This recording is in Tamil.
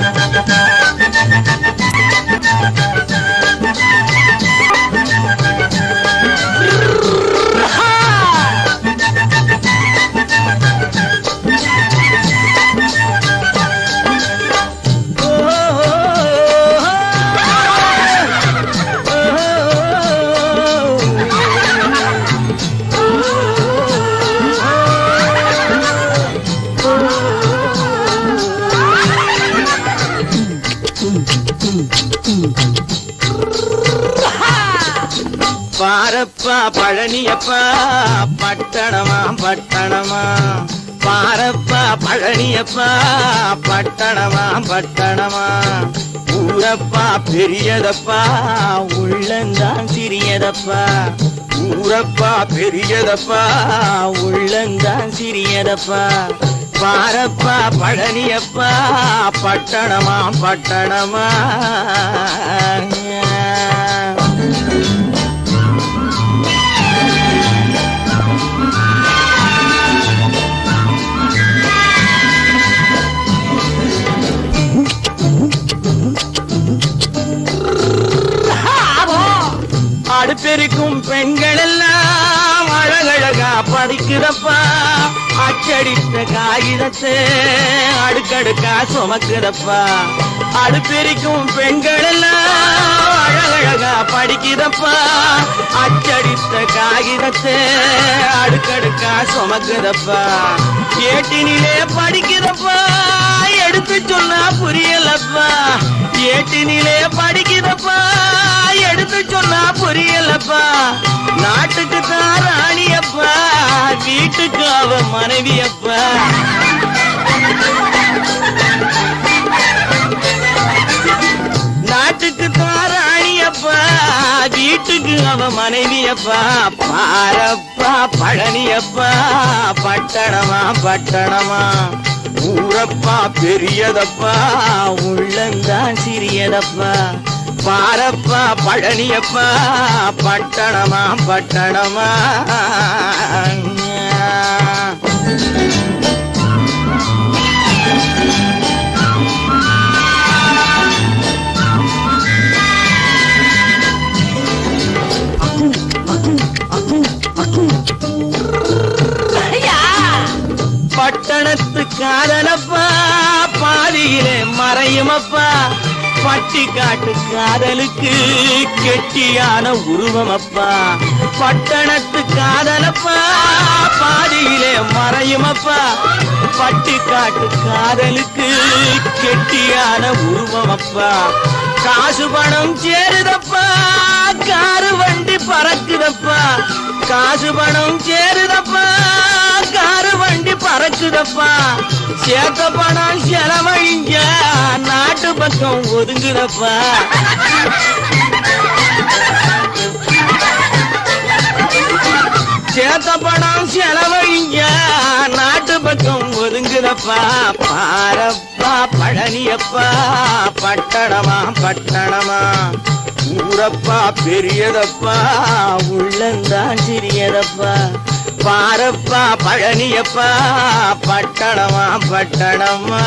பாரப்பா பழனியப்பா பழனியப்பா பட்டணமா பட்டணமா. பாரப்பா பழனியப்பா பட்டணமா பட்டணமா. ஊரப்பா பெரியதப்பா உள்ளந்தான் சிறியதப்பா. ஊரப்பா பெரியதப்பா உள்ளந்தான் சிறியதப்பா. பாரப்பா பழனியப்பா பட்டணமா பட்டணமா. பெண்கள் எல்லாம் அழகழகா படிக்கிறப்பா அச்சடித்த காகிதத்தை அடுக்கடுக்கா சுமக்கிறப்பா அடுப்பிரிக்கும் பெண்கள் எல்லாம் அழகழகா படிக்கிறப்பா அச்சடித்த காகிதத்தை அடுக்கடுக்கா சுமக்கிறப்பா ஏட்டினிலே படிக்கிறப்பா எடுத்து சொன்னா புரியலப்பா. ஏட்டினிலே படிக்கிறப்பா எடுத்து சொன்னா புரியலப்பா. மனைவி அப்ப. நாட்டுக்கு தாராணி அப்பா வீட்டுக்கு அவ மனைவி அப்பா. பாரப்பா பழனி அப்பா. பட்டணமா பட்டணமா. ஊரப்பா பெரியதப்பா. உள்ளந்தான் சிறியதப்பா. பாரப்பா பழனியப்பா பட்டணமா பட்டணமா. காதலப்பா பாதியிலே மறையுமப்பா. பட்டி காட்டு காதலுக்கு கெட்டியான உருவமப்பா. பட்டணத்து காதலப்பா பாதியிலே மறையுமப்பா. பட்டி காட்டு காதலுக்கு கெட்டியான உருவமப்பா. காசு பணம் சேருதப்பா காரு வண்டி பறக்குதப்பா. காசு பணம் சேருதப்பா வண்டி சேர்த்த பணம் செலவழிங்க நாட்டு பக்கம் ஒதுங்குதப்பா. சேர்த்த பணம் செலவழிங்க நாட்டு பக்கம் ஒதுங்குதப்பா. பாரப்பா பழனியப்பா. பட்டணமா பட்டணமா. ஊரப்பா பெரியதப்பா. உள்ளந்தான் சிறியதப்பா. பாரப்பா பழனியப்பா பட்டணமா பட்டணமா